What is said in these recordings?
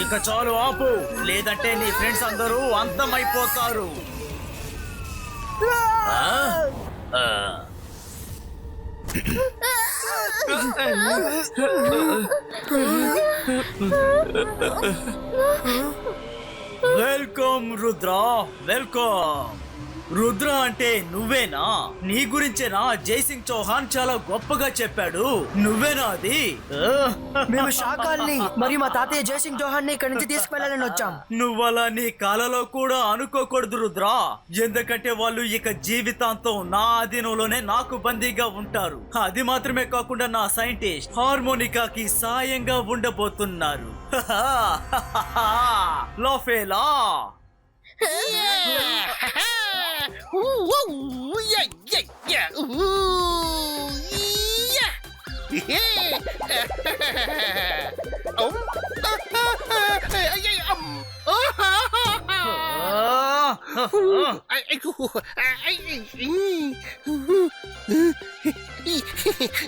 ఇక చాలు ఆపు. లేదంటే నీ ఫ్రెండ్స్ అందరూ అంతమైపోతారు. వెల్కమ్ రుద్ర. వెల్కమ్. రుద్ర అంటే నువ్వేనా? నీ గురించేనా జైసింగ్ చౌహాన్ చాలా గొప్పగా చెప్పాడు. నువ్వేనా అది? మేము శాఖల్ని మరియు మా తాతయ్య జయసింగ్ చౌహాన్ని ఇక్కడి నుంచి తీసుకువెళ్ళాలని వచ్చాం. నువ్వలా నీ కాలలో కూడా అనుకోకూడదు రుద్రా. ఎందుకంటే వాళ్ళు ఇక జీవితాంతం నా అధీనంలోనే నాకు బందీగా ఉంటారు. అది మాత్రమే కాకుండా నా సైంటిస్ట్ హార్మోనికాకి సాయంగా ఉండబోతున్నారు. లోఫేలా Ooh, whoa, yeah, yeah, yeah. Ooh, yeah. Yeah. um,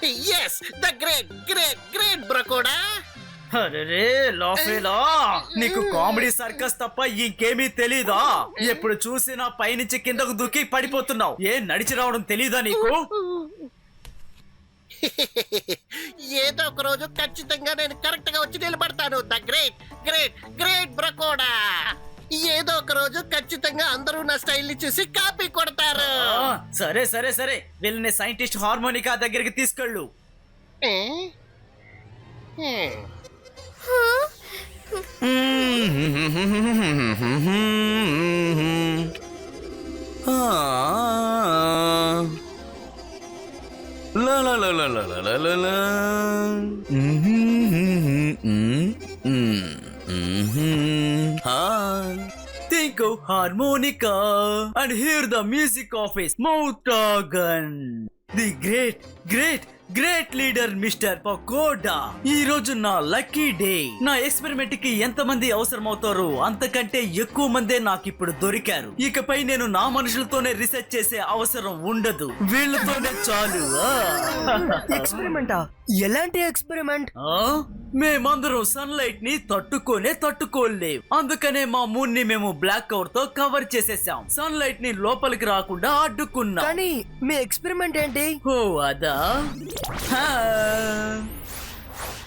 yes, the great, great, great Bracoda. అరే లోఫేలా నీకు కామెడీ సర్కస్ తప్ప ఇంకేమీ తెలీదా? ఎప్పుడు చూసినా పైనుంచి కిందకు దూకి పడిపోతున్నావు. ఏ నడిచి రావడం తెలీదా నీకు? ఏదో ఒక రోజు ఖచ్చితంగా నేను కరెక్ట్గా వచ్చి నిలబడతాను. ద గ్రేట్ గ్రేట్ గ్రేట్ బ్రకోడా ఏదో ఒక రోజు ఖచ్చితంగా అందరూ నా స్టైల్ని చూసి కాపీ కొడతారు. సరే సరే సరే. వీళ్ళని సైంటిస్ట్ హార్మోనికా దగ్గరికి తీసుకెళ్ళు. La la la la la la la la. Think of harmonica and hear the music of a smoke dragon. The great, great, great leader mister Pakoda ఈ రోజు నా లక్కీ డే నా ఎక్స్పెరిమెంట్కి ఎంత మంది అవసరమవుతారు? అంతకంటే ఎక్కువ మందే నాకు ఇప్పుడు దొరికారు. ఇకపై నేను నా మనుషులతోనే రీసెర్చ్ చేసే అవసరం ఉండదు. వీళ్ళతోనే చాలు. ఎక్స్పెరిమెంటా ఎలాంటి ఎక్స్పెరిమెంట్? మేమందరం సన్లైట్ని తట్టుకోనే తట్టుకోలేవు అందుకనే మా మూన్ని మేము బ్లాక్ కవర్తో కవర్ చేసేసాం. సన్లైట్ని లోపలికి రాకుండా అడ్డుకున్నాం. కానీ మీ ఎక్స్పెరిమెంట్ ఏంటి? ఓ అదా? హా.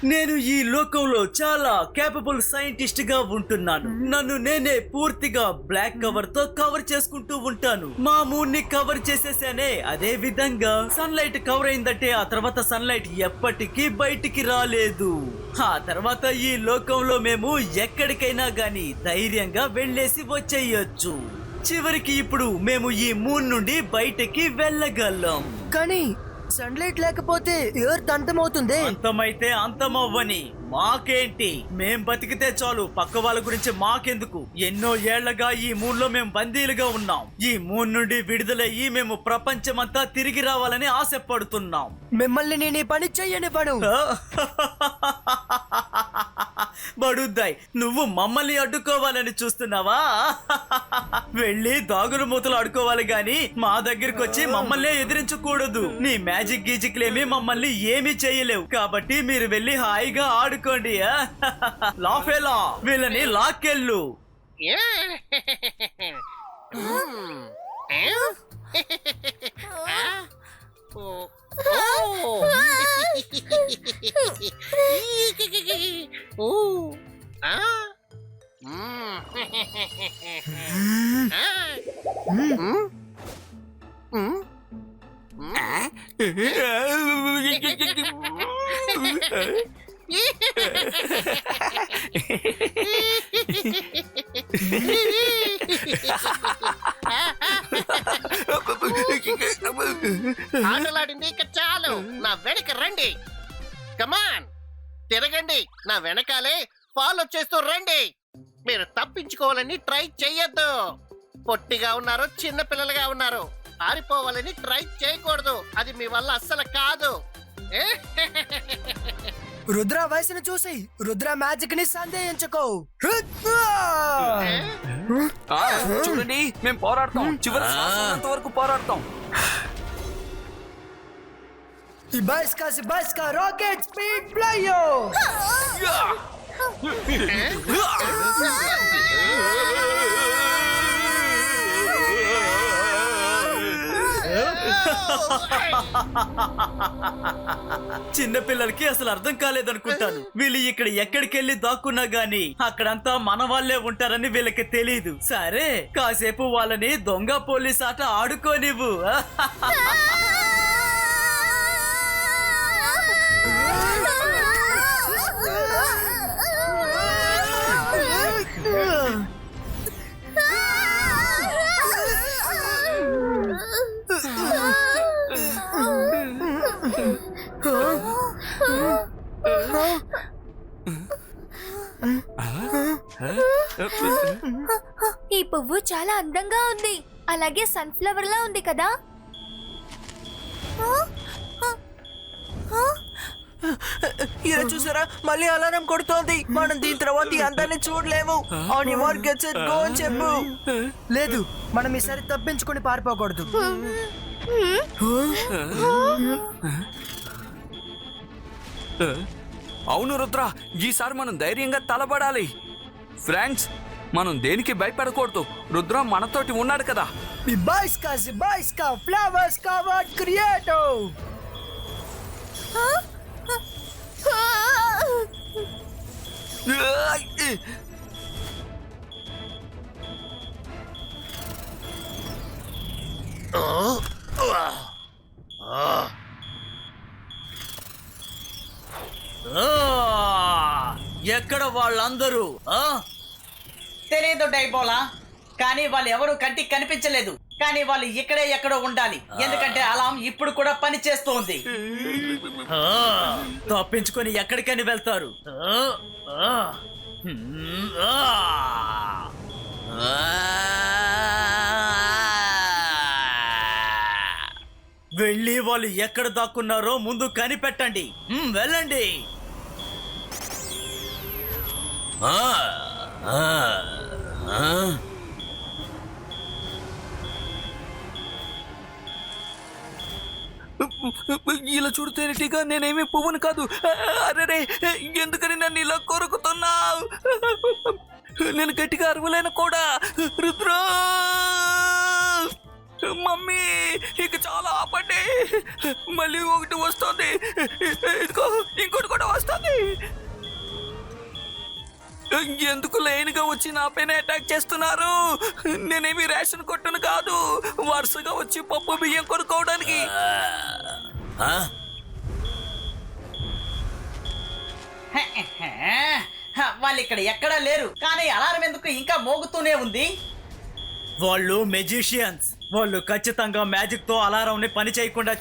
నేను ఈ లోకంలో చాలా కేపబుల్ సైంటిస్ట్గా ఉంటున్నాను. నన్ను నేనే పూర్తిగా బ్లాక్ కవర్తో కవర్ చేసుకుంటూ ఉంటాను. మా మూన్ని కవర్ చేసేసానే అదే విధంగా సన్లైట్ కవర్ అయిందంటే ఆ తర్వాత సన్లైట్ ఎప్పటికీ బయటికి రాలేదు. ఆ తర్వాత ఈ లోకంలో మేము ఎక్కడికైనా గాని ధైర్యంగా వెళ్ళేసి వచ్చేయొచ్చు. చివరికి ఇప్పుడు మేము ఈ మూన్ నుండి బయటికి వెళ్ళగలం. కానీ సన్లైట్ లేకపోతే ఎర్త్ అంతమవుతుంది. అంతమైతే అంతమవ్వని. మాకేంటి? మేం బతికితే చాలు. పక్క వాళ్ళ గురించి మాకెందుకు? ఎన్నో ఏళ్ళగా ఈ మూన్లో మేము బందీలుగా ఉన్నాం. ఈ మూన్ నుండి విడుదలయ్యి మేము ప్రపంచమంతా తిరిగి రావాలని ఆశపడుతున్నాం. మిమ్మల్ని నేను ఈ పని చెయ్యని పడు బడుద్దాయ్. నువ్వు మమ్మల్ని అడ్డుకోవాలని చూస్తున్నావా? వెళ్ళి దాగులు మూతలు అడుకోవాలి గాని మా దగ్గరికి వచ్చి మమ్మల్ని ఎదిరించకూడదు. నీ మ్యాజిక్ గీజిక్లేమి మమ్మల్ని ఏమీ చేయలేవు. కాబట్టి మీరు వెళ్ళి హాయిగా ఆడుకోండి. లాఫేలా వీళ్ళని లాక్కెళ్ళు. Oh. Oo. Oo. Aa. Hı? Hı? Aa. ఆటలాడింది ఇక చాలు. నా వెనక రండి. కమాన్ తిరగండి. నా వెనకాలే ఫాలో చేస్తూ రండి. మీరు తప్పించుకోవాలని ట్రై చెయ్యొద్దు. పొట్టిగా ఉన్నారు చిన్న పిల్లలుగా ఉన్నారు. పారిపోవాలని ట్రై చేయకూడదు. అది మీ వల్ల అస్సలు కాదు. ఏ? రుద్ర వయసును చూసి రుద్ర మ్యాజిక్ని సందేహించుకో. చూడండి మేము పోరాడతాం. చివరి వరకు పోరాడతాం. Ibaiska, Ibaiska, rocket speed playo! చిన్న పిల్లలకి అసలు అర్థం కాలేదనుకుంటాను. వీళ్ళు ఇక్కడ ఎక్కడికి వెళ్ళి దాక్కున్నా గాని అక్కడంతా మన వాళ్ళే ఉంటారని వీళ్ళకి తెలియదు సరే కాసేపు వాళ్ళని దొంగ పోలీస్ ఆట ఆడుకోనివ్వు. ఈ పువ్వు చాలా అందంగా ఉంది. అలాగే సన్ఫ్లవర్ లా ఉంది కదా. ఇలా చూసారా? మళ్ళీ అలారం కొడుతోంది. మనం దీని తర్వాత ఈ అందాన్ని చూడలేము. On your gets it go అని చెప్పు. లేదు మనం ఈసారి తప్పించుకొని పారిపోకూడదు. అవును రుద్ర. ఈసారి మనం ధైర్యంగా తలబడాలి ఫ్రెండ్స్ మనం దేనికి భయపడకూడదు? రుద్ర మనతోటి ఉన్నాడు కదా. covered creator! ఆ, ఎక్కడ వాళ్ళందరూ ఆ? తెలియదు డైపోలా కానీ వాళ్ళు ఎవరు కంటికి కనిపించలేదు కానీ వాళ్ళు ఇక్కడే ఎక్కడో ఉండాలి. ఎందుకంటే అలాం ఇప్పుడు కూడా పని చేస్తోంది. తప్పించుకొని ఎక్కడికని వెళ్తారు. వెళ్ళి వాళ్ళు ఎక్కడ దాక్కున్నారో ముందు కనిపెట్టండి. వెళ్ళండి. ఆ, ఆ, ఇలా చూడితేనటిగా నేనేమి పువ్వును కాదు. అరే ఎందుకని నన్ను ఇలా కొరుకుతున్నావు? నేను గట్టిగా అరువులేను కూడా. రుద్ర! మమ్మీ ఇక చాలా ఆపండి. మళ్ళీ ఒకటి వస్తుంది. ఇదిగో ఇంకోటి కూడా వస్తుంది. ఎందుకు లైన్గా వచ్చి నా పైన అటాక్ చేస్తున్నారు? నేనేమి రేషన్ కొట్టును కాదు. వరుసగా వచ్చి పప్పు బియ్యం కొనుక్కోవడానికి. వాళ్ళు ఇక్కడ ఎక్కడా లేరు. కానీ అలారం ఎందుకు ఇంకా మోగుతూనే ఉంది? వాళ్ళు మెజిషియన్స్ వాళ్ళు ఖచ్చితంగా మ్యాజిక్తో అలారం ని పని చేయకుండా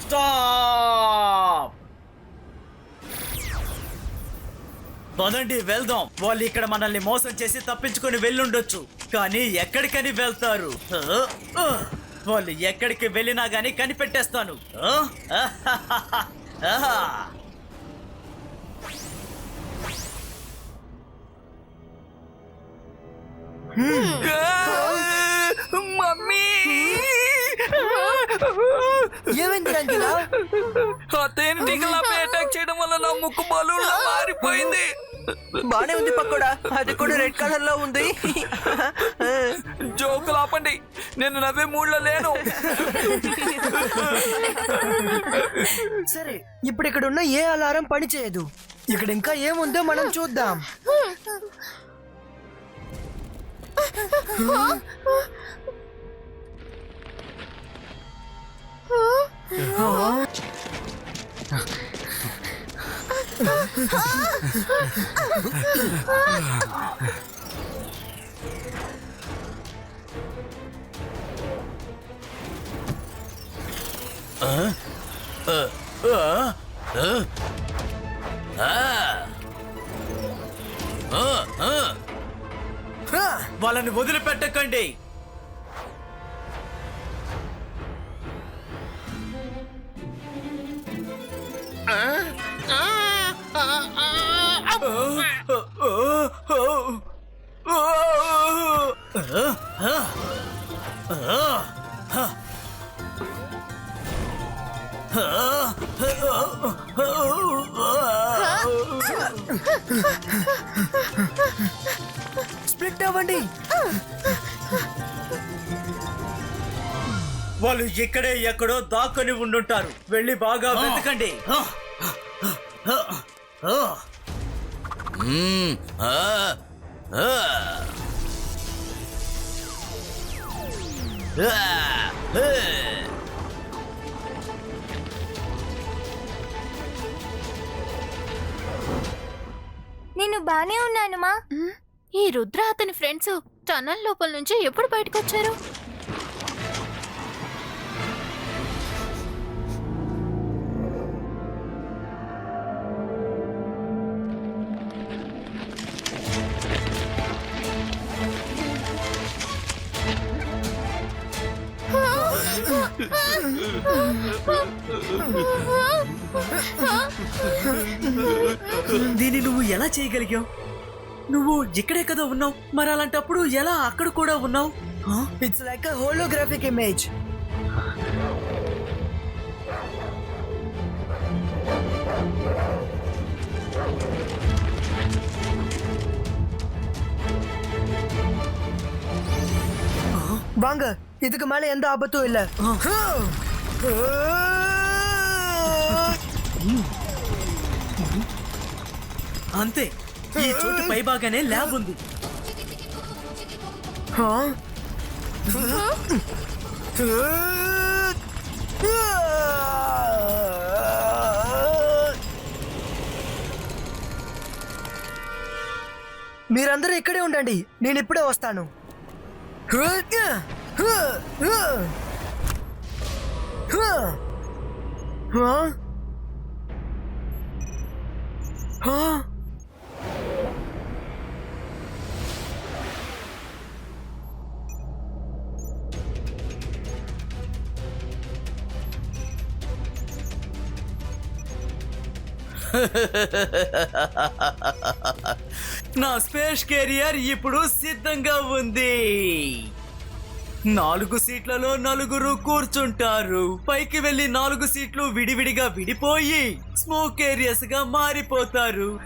స్టాప్ పదండి వెళ్దాం. వాళ్ళు ఇక్కడ మనల్ని మోసం చేసి తప్పించుకొని వెళ్ళుండొచ్చు. కానీ ఎక్కడికని వెళ్తారు. వాళ్ళు ఎక్కడికి వెళ్ళినా గానీ కనిపెట్టేస్తాను. మమ్మీ! ఏమైంది రంగిలా ఆ తేనెటీగలపై అటాక్ చేయడం వల్ల నా ముక్కు బలూన్లా మారిపోయింది. బానే ఉంది పకోడా. అది కూడా రెడ్ కలర్లో ఉంది. జోకులు ఆపండి. నేను నవ్వే మూడ్లో లేను. సరే ఇప్పుడు ఇక్కడ ఉన్న ఏ అలారం పనిచేయదు ఇక్కడ ఇంకా ఏముందో మనం చూద్దాం. వాళ్ళని వదిలిపెట్టకండి. ఆ? స్ప్లిట్ అవ్వండి. వాళ్ళు ఇక్కడే ఎక్కడో దాక్కుని ఉండుంటారు. వెళ్ళి బాగా వెతకండి. నేను బానే ఉన్నాను మా. ఈ రుద్ర అతని ఫ్రెండ్స్ టనల్ లోపల నుంచి ఎప్పుడు బయటకు వచ్చారు దీన్ని నువ్వు ఎలా చేయగలిగావు నువ్వు ఇక్కడే కదా ఉన్నావు మరి అలాంటప్పుడు ఎలా అక్కడ కూడా ఉన్నావు ఇట్స్ లైక్ హోలోగ్రాఫిక్ ఇమేజ్ வாங்க இதுக்கு மேல எந்த ஆபத்தும் இல்ல అంతే. ఈ చోటు పైబాగానే ల్యాబ్ ఉంది. మీరందరూ ఇక్కడే ఉండండి. నేను ఇప్పుడే వస్తాను. నా స్పేస్ కెరియర్ ఇప్పుడు సిద్ధంగా ఉంది. నాలుగు సీట్లలో నలుగురు కూర్చుంటారు. పైకి వెళ్ళి నాలుగు సీట్లు విడివిడిగా విడిపోయి స్మోక్ ఏరియాస్గా మారిపోతారు.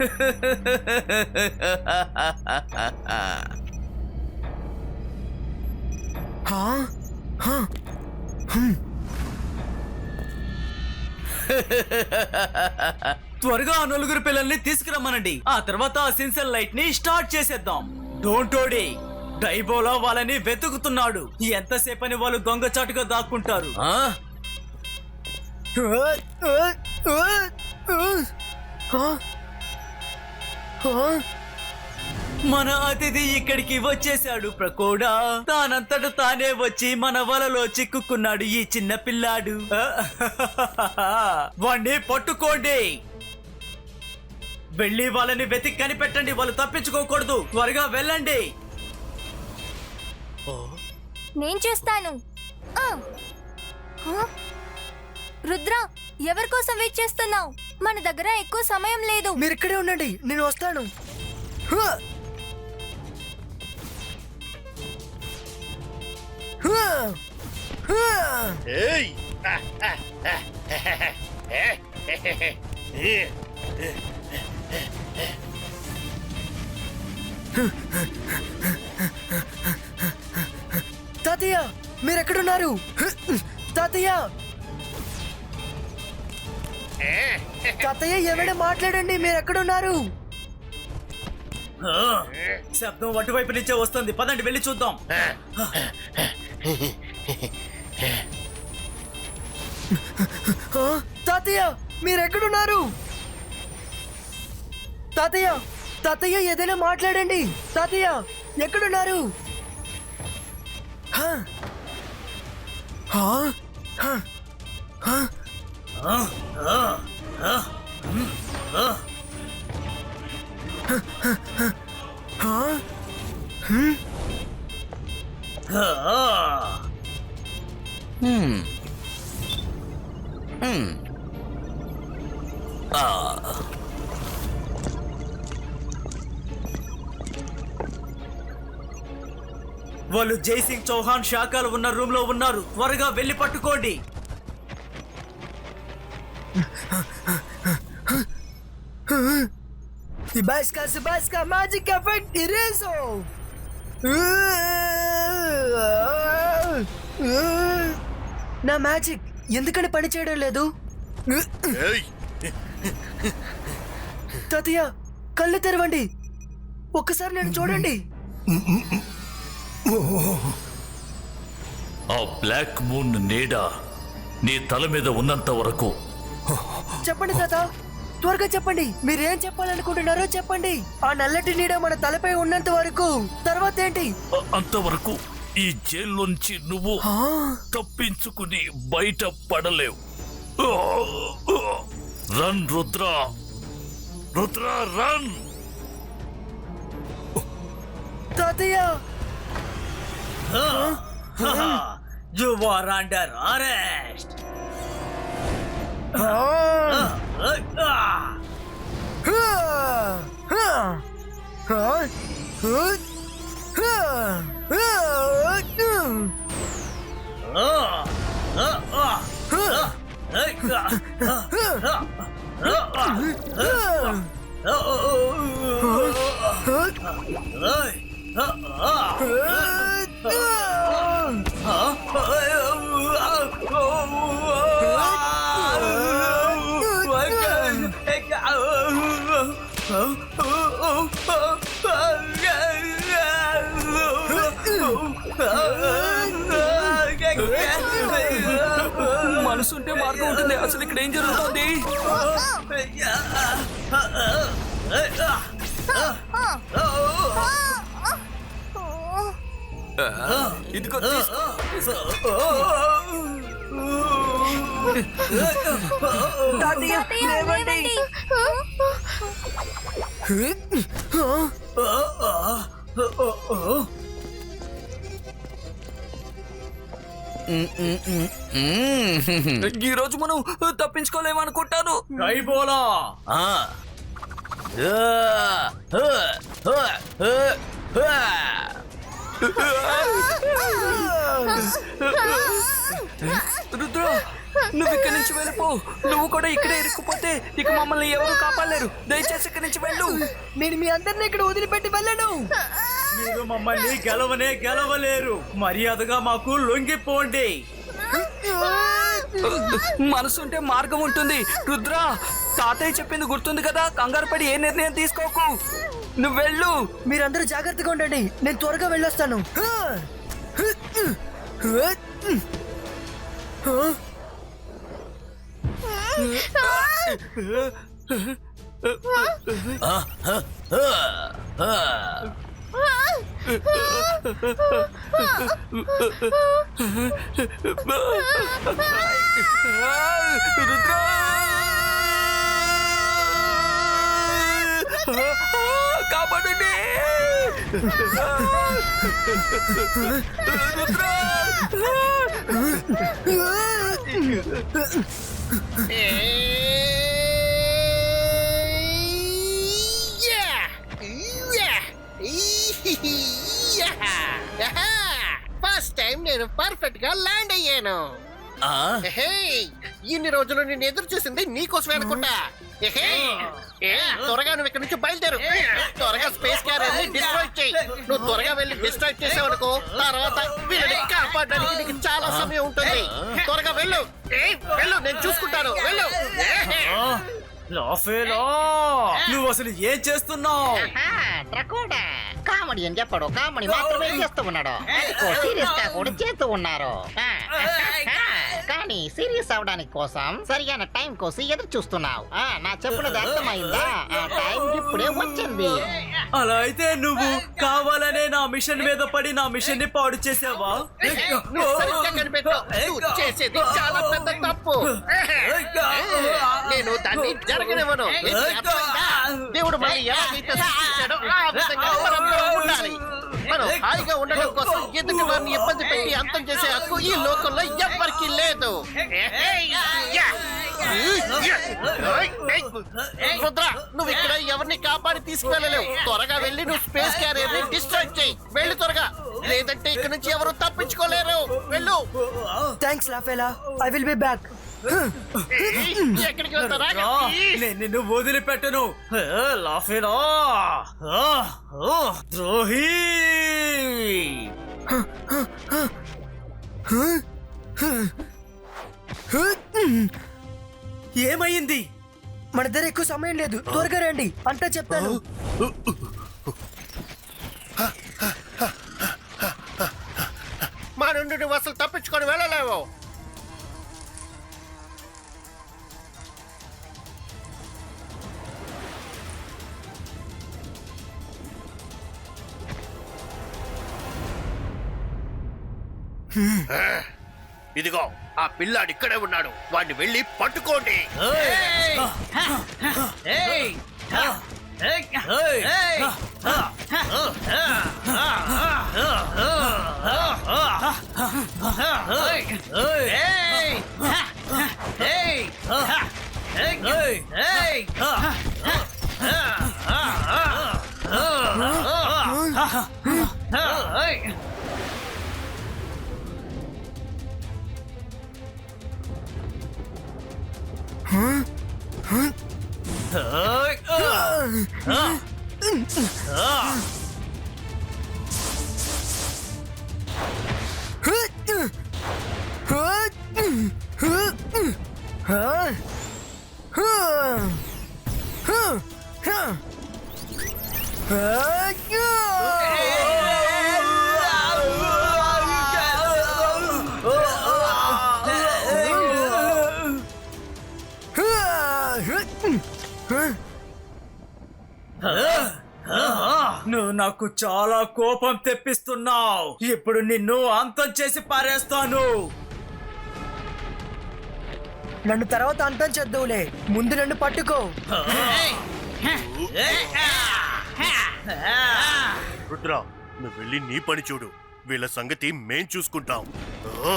త్వరగా ఆ నలుగురు పిల్లల్ని తీసుకురమ్మనండి. ఆ తర్వాత ఆ సెన్సర్ లైట్ని స్టార్ట్ చేసేద్దాం. డోంట్ ఓడి డైబోలా వాళ్ళని వెతుకుతున్నాడు. ఎంతసేపని వాళ్ళు దొంగచాటుగా దాక్కుంటారు. ఆ? మన అతిథి ఇక్కడికి వచ్చేసాడు ప్రకోడా. తానంతట తానే వచ్చి మన వలలో చిక్కుకున్నాడు ఈ చిన్న పిల్లాడు. వాణ్ణి పట్టుకోండి. వెళ్ళి వాళ్ళని వెతికి కనిపెట్టండి వాళ్ళు తప్పించుకోకూడదు. త్వరగా వెళ్ళండి. నేను చూస్తాను. ఆ. హ? రుద్ర ఎవరి కోసం వెయిట్ చేస్తున్నావు? మన దగ్గర ఎక్కువ సమయం లేదు. మీరు ఇక్కడే ఉండండి నేను వస్తాను. ఏయ్! తాతయ్య మీరు ఎక్కడున్నారు తాతయ్య! తాతయ్య ఏమైనా మాట్లాడండి మీరు ఎక్కడున్నారు ఆ, శబ్దం అటువైపు నుంచే వస్తుంది. పదండి వెళ్ళి చూద్దాం. తాతయ్య మీరు ఎక్కడున్నారు తాతయ్య తాతయ్య ఏదైనా మాట్లాడండి తాతయ్య ఎక్కడున్నారు హా? హా? హా? వాళ్ళు జైసింగ్ చౌహాన్ శాఖలు ఉన్న రూమ్లో ఉన్నారు. త్వరగా వెళ్ళి పట్టుకోండి. Sibasca, Sibasca, Magic Effect, Iriso! నా మ్యాజిక్ ఎందుకని పని చేయడం లేదు? తాతయ్య కళ్ళు తెరవండి. ఒక్కసారి నేను చూడండి. ఆ బ్లాక్ మూన్ నీడ నీ తల మీద ఉన్నంత వరకు. చెప్పండి తాత. త్వరగా చెప్పండి. మీరేం చెప్పాలనుకుంటున్నారో చెప్పండి. ఆ నల్లటి నీడ మన తలపై ఉన్నంత వరకు. తర్వాత ఏంటి? అ- అంతవరకు ఈ జైల్లోంచి నువ్వు తప్పించుకుని బయట పడలేవు. రన్ రుద్ర. రుద్ర రన్. తాతయ్య You are under arrest. Huh? మనసుంటే మార్గం ఉంటుంది. అసలు ఇక్కడ ఏం జరుగుతుంది? ఇదిగో ఈ రోజు మనం తప్పించుకోలేమనుకుంటాను. కైబోలా ఆ. రుద్ర నువ్వు ఇక్కడి నుంచి వెళ్ళిపో. నువ్వు కూడా ఇక్కడే ఇరుక్కుపోతే ఇక మమ్మల్ని ఎవరు కాపాడలేరు. దయచేసి ఇక్కడి నుంచి వెళ్ళు. నేను మీ అందరిని ఇక్కడ వదిలిపెట్టి వెళ్ళను. మీరు మమ్మల్ని గెలవనే గెలవలేరు. మర్యాదగా మాకు లొంగిపోండి. మనసుంటే మార్గం ఉంటుంది. రుద్ర తాతయ్య చెప్పింది గుర్తుంది కదా? కంగారు పడి ఏ నిర్ణయం తీసుకోకు. నువ్వు వెళ్ళు. మీరందరూ జాగ్రత్తగా ఉండండి. నేను త్వరగా వెళ్ళొస్తాను. రుద్ర! కాపాడండి! ఫస్ట్ టైం నేను పర్ఫెక్ట్గా ల్యాండ్ అయ్యాను. ఎహే, ఇన్ని రోజులు నేను ఎదురు చూసింది నీకోసమే అనుకుంటా. ఎహే, ఏ, త్వరగా నువ్వు ఇక్కడ నుంచి బయలుదేరు. త్వరగా స్పేస్ క్యారియర్ డిస్ట్రాయ్ చేయి. నువ్వు త్వరగా వెళ్ళి డిస్ట్రాయ్ చేసావు అనుకో తర్వాత వీళ్ళని కాపాడడానికి నీకు చాలా సమయం ఉంటుంది. త్వరగా వెళ్ళు. ఏ, వెళ్ళు నేను చూసుకుంటాను. వెళ్ళు. ఏహే. లాఫేలా నువ్వు అసలు ఏం చేస్తున్నావు? డ్రకోడా కామెడీ అని చెప్పడు. కామెడీ మాత్రమే చేస్తూ ఉన్నాడు. సీరియస్గా కూడా చేస్తూ ఉన్నారు. ఆ, కానీ సీరియస్ అవడానికి కోసం సరిగా టైం కోసం ఎదురు చూస్తున్నావు. ఆ, నా చెప్పినది అర్థమైందా? ఆ టైం ఇప్పుడే వచ్చింది. అలా అయితే నువ్వు కావాలనే నా మిషన్ మీద పడి నా మిషన్ని పాడు చేసావా? నువ్వు సరిగ్గా కనిపెట్టావు. నువ్వు చేసేది చాలా పెద్ద తప్పు. నేను దాన్ని జరగనివ్వను. నీకు అర్థమైందా? దేవుడు మనల్ని ఎలాగైతే సృష్టించాడో ఆ విధంగా మనందరం ఉండాలి మనం హాయిగా ఉండడం కోసం ఎందుకు వారిని ఇబ్బంది పెట్టి అంతం చేసే హక్కు ఈ లోకంలో ఎవ్వరికీ లేదు. రుద్ర నువ్వు ఇక్కడ ఎవరిని కాపాడి తీసుకువెళ్ళలేవు. త్వరగా వెళ్ళి నువ్వు స్పేస్ క్యారియర్ని డిస్ట్రాక్ట్ చేయి. వెళ్ళి త్వరగా. లేదంటే ఇక్కడ నుంచి ఎవరు తప్పించుకోలేరు. వెళ్ళు. థ్యాంక్స్ లాఫేలా ఐ విల్ బి బ్యాక్ ఎక్కడికి వెళ్తారా నేను నిన్ను వదిలిపెట్టను. లాఫేరా ద్రోహి. ఏమైంది? మన దగ్గర ఎక్కువ సమయం లేదు. త్వరగా రండి. అంతా చెప్తాను. మా నుండి నువ్వు అసలు తప్పించుకొని వెళ్ళలేవు. ఇదిగో ఆ పిల్లాడు ఇక్కడే ఉన్నాడు వాడిని వెళ్ళి పట్టుకోండి Hey! 자, 자. 으아! నువ్వు నాకు చాలా కోపం తెప్పిస్తున్నావు ఇప్పుడు నిన్ను అంతం చేసి పారేస్తాను నన్ను తర్వాత అంతం చేద్దావులే ముందు నన్ను పట్టుకో రుద్ర నువ్వు వెళ్ళి నీ పని చూడు వీళ్ళ సంగతి మేం చూసుకుంటాం ఓ,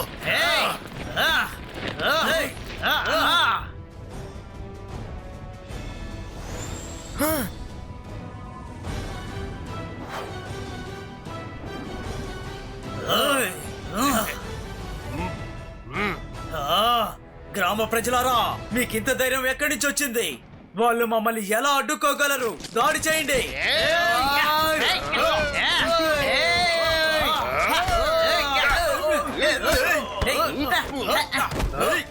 గ్రామ ప్రజలారా మీకింత ధైర్యం ఎక్కడి నుంచి వచ్చింది? వాళ్ళు మమ్మల్ని ఎలా అడ్డుకోగలరు? దాడి చేయండి. Hey!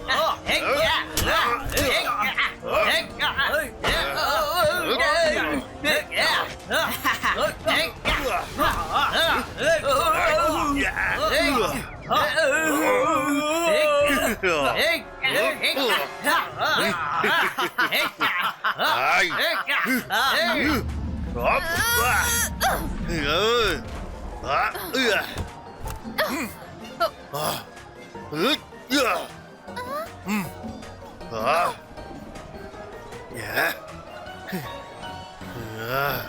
Yeah.